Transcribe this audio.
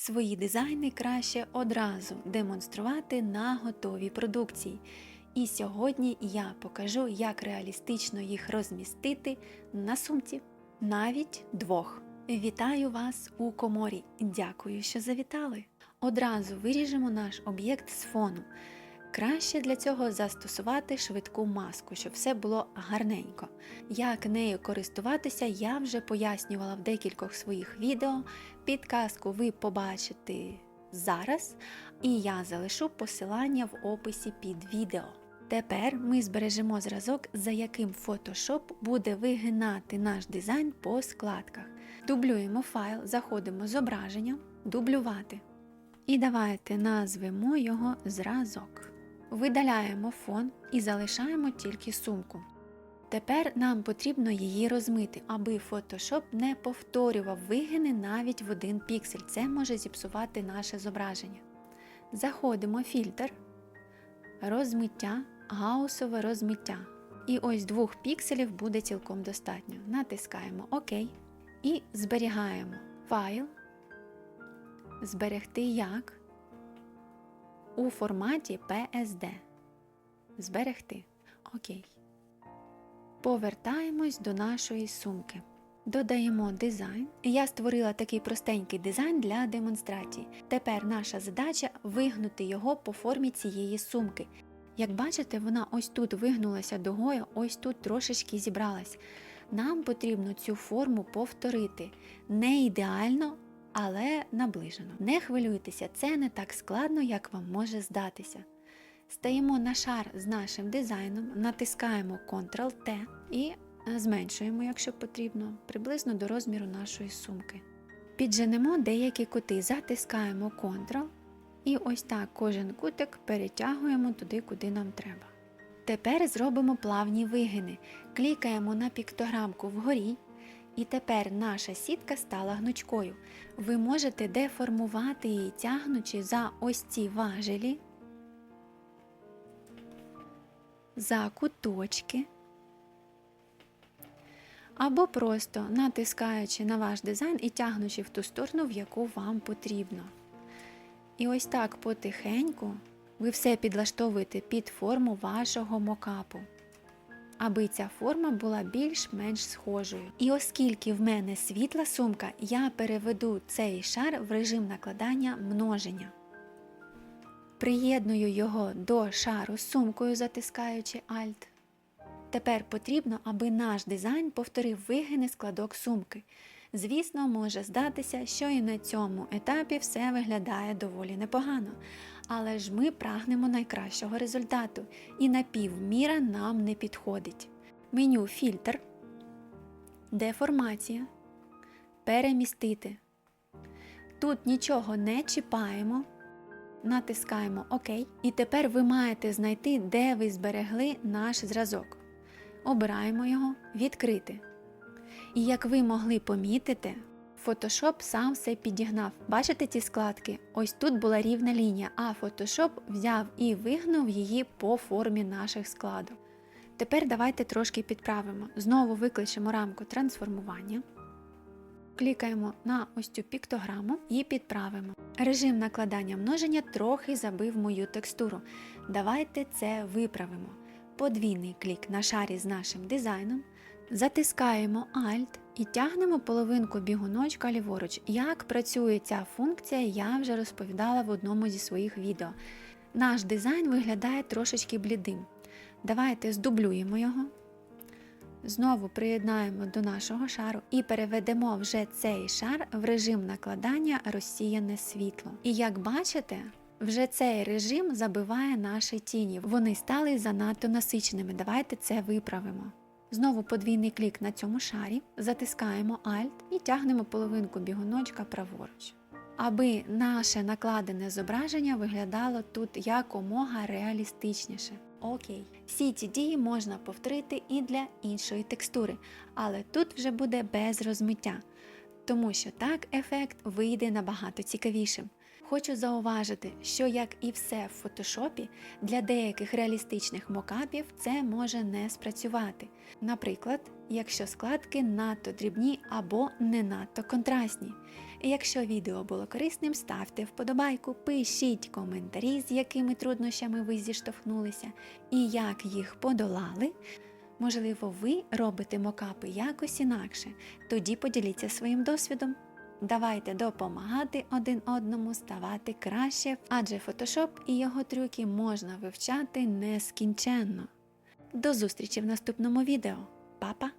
Свої дизайни краще одразу демонструвати на готовій продукції. І сьогодні я покажу, як реалістично їх розмістити на сумці, навіть двох. Вітаю вас у коморі. Дякую, що завітали. Одразу виріжемо наш об'єкт з фону. Краще для цього застосувати швидку маску, щоб все було гарненько. Як нею користуватися, я вже пояснювала в декількох своїх відео. Підказку ви побачите зараз, і я залишу посилання в описі під відео. Тепер ми збережемо зразок, за яким Photoshop буде вигинати наш дизайн по складках. Дублюємо файл, заходимо з зображенням, дублювати. І давайте назвемо його зразок. Видаляємо фон і залишаємо тільки сумку. Тепер нам потрібно її розмити, аби Photoshop не повторював вигини навіть в один піксель. Це може зіпсувати наше зображення. Заходимо в фільтр, розмиття, гаусове розмиття. І ось двох пікселів буде цілком достатньо. Натискаємо ОК і зберігаємо файл, зберегти як у форматі PSD. Зберегти. Окей. Повертаємось до нашої сумки. Додаємо дизайн. Я створила такий простенький дизайн для демонстрації. Тепер наша задача вигнути його по формі цієї сумки. Як бачите, вона ось тут вигнулася дугою, ось тут трошечки зібралась. Нам потрібно цю форму повторити. Не ідеально, але наближено. Не хвилюйтеся, це не так складно, як вам може здатися. Стаємо на шар з нашим дизайном, натискаємо Ctrl-T і зменшуємо, якщо потрібно, приблизно до розміру нашої сумки. Підженемо деякі кути, затискаємо Ctrl і ось так кожен кутик перетягуємо туди, куди нам треба. Тепер зробимо плавні вигини. Клікаємо на піктограмку вгорі, і тепер наша сітка стала гнучкою. Ви можете деформувати її, тягнучи за ось ці важелі, за куточки, або просто натискаючи на ваш дизайн і тягнучи в ту сторону, в яку вам потрібно. І ось так потихеньку ви все підлаштовуєте під форму вашого мокапу, аби ця форма була більш-менш схожою. І оскільки в мене світла сумка, я переведу цей шар в режим накладання множення. Приєдную його до шару з сумкою, затискаючи Alt. Тепер потрібно, аби наш дизайн повторив вигини складок сумки. Звісно, може здатися, що і на цьому етапі все виглядає доволі непогано, але ж ми прагнемо найкращого результату, і напівміра нам не підходить. Меню Фільтр, Деформація, Перемістити. Тут нічого не чіпаємо. Натискаємо ОК. І тепер ви маєте знайти, де ви зберегли наш зразок. Обираємо його Відкрити. І як ви могли помітити, Photoshop сам все підігнав. Бачите ці складки? Ось тут була рівна лінія, а Photoshop взяв і вигнув її по формі наших складок. Тепер давайте трошки підправимо. Знову викличемо рамку трансформування. Клікаємо на ось цю піктограму і підправимо. Режим накладання множення трохи забив мою текстуру. Давайте це виправимо. Подвійний клік на шарі з нашим дизайном. Затискаємо Alt і тягнемо половинку бігуночка ліворуч. Як працює ця функція, я вже розповідала в одному зі своїх відео. Наш дизайн виглядає трошечки блідим. Давайте здублюємо його. Знову приєднаємо до нашого шару і переведемо вже цей шар в режим накладання розсіяне світло. І як бачите, вже цей режим забиває наші тіні. Вони стали занадто насиченими. Давайте це виправимо. Знову подвійний клік на цьому шарі, затискаємо Alt і тягнемо половинку бігуночка праворуч. Аби наше накладене зображення виглядало тут якомога реалістичніше. Окей, всі ці дії можна повторити і для іншої текстури, але тут вже буде без розмиття, тому що так ефект вийде набагато цікавішим. Хочу зауважити, що як і все в фотошопі, для деяких реалістичних мокапів це може не спрацювати. Наприклад, якщо складки надто дрібні або не надто контрастні. Якщо відео було корисним, ставте вподобайку, пишіть коментарі, з якими труднощами ви зіштовхнулися і як їх подолали. Можливо, ви робите мокапи якось інакше, тоді поділіться своїм досвідом. Давайте допомагати один одному ставати краще, адже Photoshop і його трюки можна вивчати нескінченно. До зустрічі в наступному відео. Па-па!